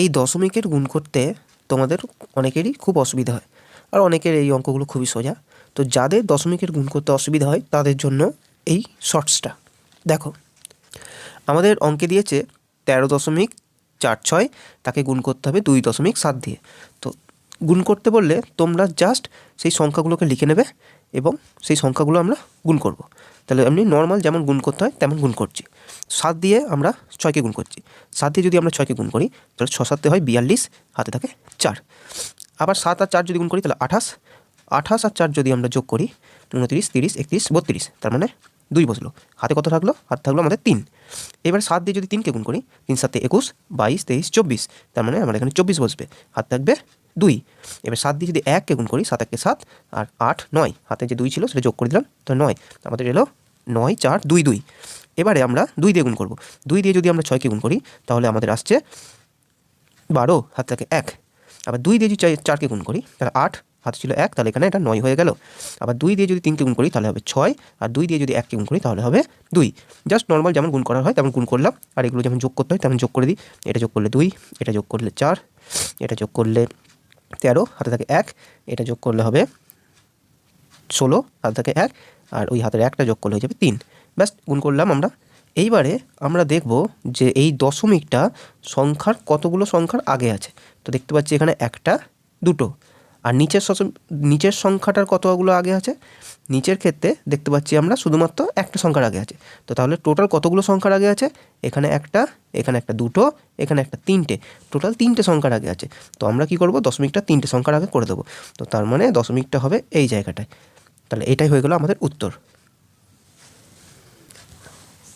এই দশমিকের গুণ করতে তোমাদের অনেকেরই খুব অসুবিধা হয়। আর অনেকের এই অঙ্কগুলো খুবই সোজা। তো যাদের দশমিকের গুণ করতে অসুবিধা হয়, তাদের জন্য এই শর্টসটা। দেখো, আমাদের অঙ্কে দিয়েছে তেরো দশমিক চার ছয়, তাকে গুণ করতে হবে দুই দশমিক সাত দিয়ে। তো গুণ করতে বললে তোমরা জাস্ট সেই সংখ্যাগুলোকে লিখে নেবে এবং সেই সংখ্যাগুলো আমরা গুণ করব। তাহলে এমনি নর্মাল যেমন গুণ করতে হয়, তেমন গুণ করছি। সাত দিয়ে আমরা ছয়কে গুণ করছি। সাত দিয়ে যদি আমরা ছয়কে গুণ করি, তাহলে ছ সাতে হয় বিয়াল্লিশ, হাতে থাকে চার। আবার সাত আর চার যদি গুণ করি, তাহলে আঠাশ। আঠাশ আর চার যদি আমরা যোগ করি, উনত্রিশ, তিরিশ, একত্রিশ, বত্রিশ, তার মানে দুই বসল। হাতে কত থাকল? হাতে থাকল আমাদের তিন। এবার সাত দিয়ে যদি তিনকে গুণ করি, তিন সাতে একুশ, বাইশ, তেইশ, চব্বিশ, তার মানে আমার এখানে চব্বিশ বসবে। হাত থাকবে দুই। এবার সাত দিয়ে যদি এককে গুণ করি, সাত একে সাত, আর আট নয়। হাতে যে দুই ছিল, সেটা যোগ করে দিলাম, তো নয়। আমাদের এলো নয়, চার, দুই দুই। এবারে আমরা দুই দিয়ে গুণ করব। দুই দিয়ে যদি আমরা ছয়কে গুণ করি, তাহলে আমাদের আসছে বারো, হাত থাকে এক। আবার দুই দিয়ে যদি চারকে গুণ করি, তাহলে আট, হাতে ছিল এক, তাহলে এখানে এটা নয় হয়ে গেল। আবার দুই দিয়ে যদি তিনকে গুণ করি, তাহলে হবে ছয়, আর দুই দিয়ে যদি এককে গুণ করি, তাহলে হবে দুই। জাস্ট নর্মাল যেমন গুণ করা হয়, তেমন গুণ করলাম, আর এগুলো যেমন যোগ করতে হয়, তেমন যোগ করে দিই। এটা যোগ করলে দুই, এটা যোগ করলে চার, এটা যোগ করলে তেরো, হাতে থাকে এক, এটা যোগ করলে হবে ষোলো, হাতে থাকে এক, আর ওই হাতের একটা যোগ করলে হয়ে যাবে তিন। ব্যাস, গুণ করলাম আমরা। এইবারে আমরা দেখব যে এই দশমিকটা সংখ্যার কতগুলো সংখ্যার আগে আছে। তো দেখতে পাচ্ছি এখানে একটা, দুটো। আর নিচের নিচের সংখ্যাটার কতগুলো আগে আছে? নিচের ক্ষেত্রে দেখতে পাচ্ছি আমরা শুধুমাত্র একটা সংখ্যার আগে আছে। তো তাহলে টোটাল কতগুলো সংখ্যার আগে আছে? এখানে একটা এখানে একটা দুটো, এখানে একটা তিনটে। টোটাল তিনটে সংখ্যার আগে আছে। তো আমরা কি করব? দশমিকটা তিনটে সংখ্যার আগে করে দেবো। তো তার মানে দশমিকটা হবে এই জায়গাটায়। তাহলে এটাই হয়ে গেল আমাদের উত্তর।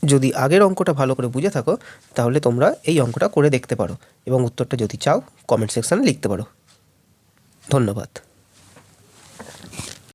যদি আগের অঙ্কটা ভালো করে বুঝে থাকো, তাহলে তোমরা এই অঙ্কটা করে দেখতে পারো। এবং উত্তরটা যদি চাও কমেন্ট সেকশানে লিখতে পারো। ধন্যবাদ।